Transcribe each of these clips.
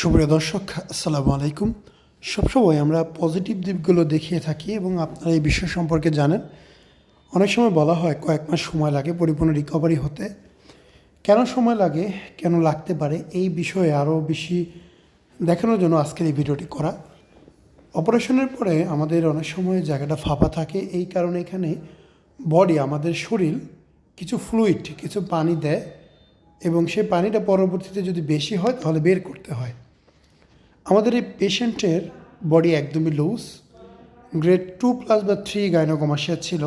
সুপ্রিয় দর্শক, আসসালামু আলাইকুম। সবসময় আমরা পজিটিভ দিকগুলো দেখিয়ে থাকি এবং আপনারা এই বিষয় সম্পর্কে জানেন। অনেক সময় বলা হয় কয়েক মাস সময় লাগে পরিপূর্ণ রিকভারি হতে। কেন সময় লাগে, কেন লাগতে পারে, এই বিষয়ে আরও বেশি দেখানোর জন্য আজকের এই ভিডিওটি করা। অপারেশনের পরে আমাদের অনেক সময় জায়গাটা ফাঁপা থাকে, এই কারণে এখানে বডি আমাদের শরীর কিছু ফ্লুইড কিছু পানি দেয় এবং সেই পানিটা পরবর্তীতে যদি বেশি হয়, তাহলে বের করতে হয়। আমাদের এই পেশেন্টের বডি একদমই লুজ গ্রেড টু প্লাস বা থ্রি গাইনোকমাসিয়া ছিল।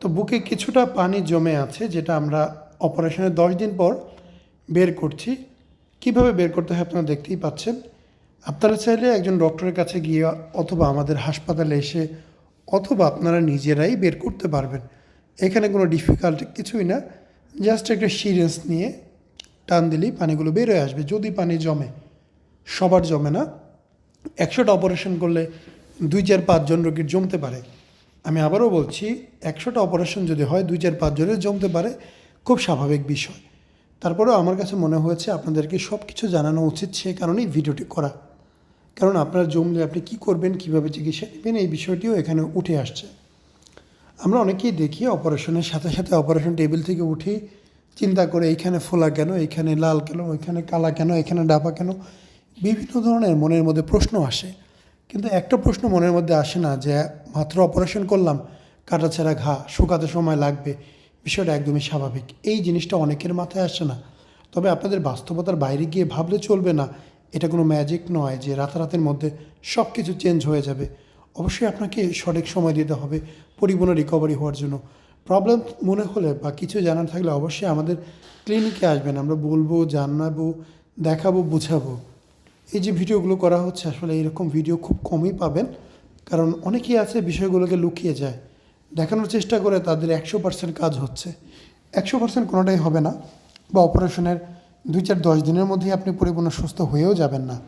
তো বুকে কিছুটা পানি জমে আছে, যেটা আমরা অপারেশনের দশ দিন পর বের করছি। কীভাবে বের করতে হয় আপনারা দেখতেই পাচ্ছেন। আপনারা চাইলে একজন ডক্টরের কাছে গিয়ে অথবা আমাদের হাসপাতালে এসে অথবা আপনারা নিজেরাই বের করতে পারবেন। এখানে কোনো ডিফিকাল্ট কিছুই না। জাস্ট একটা সিরিয়াস নিয়ে টান দিলেই পানিগুলো বের হয়ে আসবে, যদি পানি জমে। সবার জমে না। একশোটা অপারেশন করলে দুই চার পাঁচজন রোগীর জমতে পারে। আমি আবারও বলছি, একশোটা অপারেশন যদি হয়, দুই চার পাঁচজনের জমতে পারে, খুব স্বাভাবিক বিষয়। তারপরেও আমার কাছে মনে হয়েছে, আপনাদেরকে সব কিছু জানানো উচিত সে কারণেই ভিডিওটি করা। কারণ আপনার জমলে আপনি কি করবেন, কীভাবে চিকিৎসা নেবেন, এই বিষয়টিও এখানে উঠে আসছে। আমরা অনেকেই দেখি অপারেশনের সাথে সাথে অপারেশন টেবিল থেকে উঠি চিন্তা করে, এইখানে ফোলা কেন, এইখানে লাল কেন, ওইখানে কালা কেন এখানে ডাবা কেন। বিভিন্ন ধরনের মনের মধ্যে প্রশ্ন আসে। কিন্তু একটা প্রশ্ন মনের মধ্যে আসে না যে, মাত্র অপারেশন করলাম কাটাছেঁড়া ঘা, শুকাতে সময় লাগবে, বিষয়টা একদমই স্বাভাবিক। এই জিনিসটা অনেকের মাথায় আসে না। তবে আপনাদের বাস্তবতার বাইরে গিয়ে ভাবলে চলবে না। এটা কোনো ম্যাজিক নয় যে, রাতারাতের মধ্যে সব কিছু চেঞ্জ হয়ে যাবে। অবশ্যই আপনাকে সঠিক সময় দিতে হবে পরিপূর্ণ রিকভারি হওয়ার জন্য। প্রবলেম মনে হলে বা কিছু জানার থাকলে অবশ্যই আমাদের ক্লিনিকে আসবেন। আমরা বলব, জানাব, দেখাবো, বুঝাবো। এই যে ভিডিওগুলো করা হচ্ছে, আসলে এরকম ভিডিও খুব কমই পাবেন। কারণ অনেকেই আছে বিষয়গুলোকে লুকিয়ে যায়। দেখানোর চেষ্টা করে তাদের একশো পার্সেন্ট কাজ হচ্ছে। একশো পার্সেন্ট কোনোটাই হবে না বা অপারেশনের দুই চার দশ দিনের মধ্যেই আপনি পরিপূর্ণ সুস্থ হয়েও যাবেন না।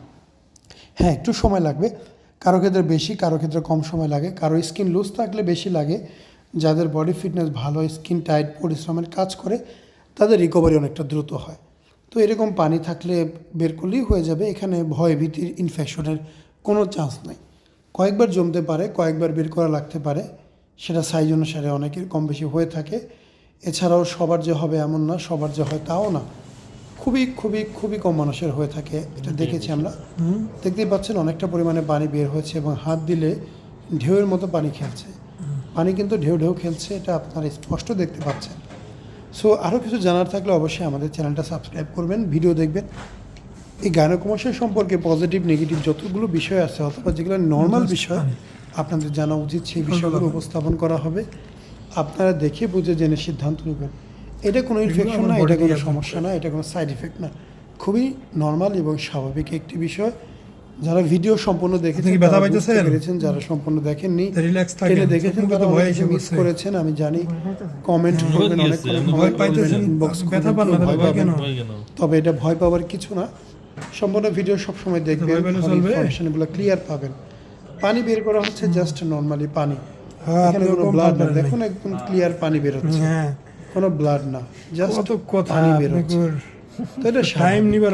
হ্যাঁ একটু সময় লাগবে। কারও ক্ষেত্রে বেশি, কারও ক্ষেত্রে কম সময় লাগে। কারও স্কিন লুজ থাকলে বেশি লাগে। যাদের বডি ফিটনেস ভালো, স্কিন টাইট, পরিশ্রমের কাজ করে, তাদের রিকভারি অনেকটা দ্রুত হয়। তো এরকম পানি থাকলে বের করলেই হয়ে যাবে এখানে ভয় ভীতির ইনফেকশনের কোনো চান্স নেই। কয়েকবার জমতে পারে কয়েকবার বের করা লাগতে পারে সেটা সাইজ অনুসারে অনেকের কম বেশি হয়ে থাকে। এছাড়াও সবার যে হবে এমন না সবার যে হয় তাও না। খুবই খুবই খুবই কম মানুষের হয়ে থাকে এটা দেখেছি আমরা। দেখতেই পাচ্ছেন অনেকটা পরিমাণে পানি বের হয়েছে এবং হাত দিলে ঢেউয়ের মতো পানি খেলছে। পানি কিন্তু ঢেউ ঢেউ খেলছে এটা আপনারা স্পষ্ট দেখতে পাচ্ছেন। সো আরও কিছু জানার থাকলে অবশ্যই আমাদের চ্যানেলটা সাবস্ক্রাইব করবেন ভিডিও দেখবেন। এই গায়নকুমাসের সম্পর্কে পজিটিভ নেগেটিভ যতগুলো বিষয় আছে অথবা যেগুলো নর্মাল বিষয় আপনাদের জানা উচিত সেই বিষয়গুলো উপস্থাপন করা হবে। আপনারা দেখে বুঝে জেনে সিদ্ধান্ত নেবেন। এটা কোনো ইনফেকশন না এটা কোনো সমস্যা না এটা কোনো সাইড ইফেক্ট না। খুবই নর্মাল এবং স্বাভাবিক একটি বিষয়। যারা ভিডিও সম্পূর্ণ দেখেছেন ব্যথা পাইতেছেন? পেরেছেন যারা সম্পূর্ণ দেখেননি রিল্যাক্স থাকেন। দেখেছেন ভয় এসে মিস করেছেন। আমি জানি কমেন্ট করবেন অনেক ভয় পাইতেছেন, inbox ব্যথা করবেন, পান না, ভয় কেন? তবে এটা ভয় পাওয়ার কিছু না। সম্পূর্ণ ভিডিও সবসময় দেখবেন ভয় পেলে ইনফরমেশনগুলো ক্লিয়ার পাবেন। পানি বের করা হচ্ছে জাস্ট নর্মালি পানি। হ্যাঁ, এখানে কোনো ব্লাড না। দেখুন একদম ক্লিয়ার পানি বের হচ্ছে। হ্যাঁ। কোনো ব্লাড না। জাস্ট কত কথা বের হচ্ছে। তো এটা টাইম নিবার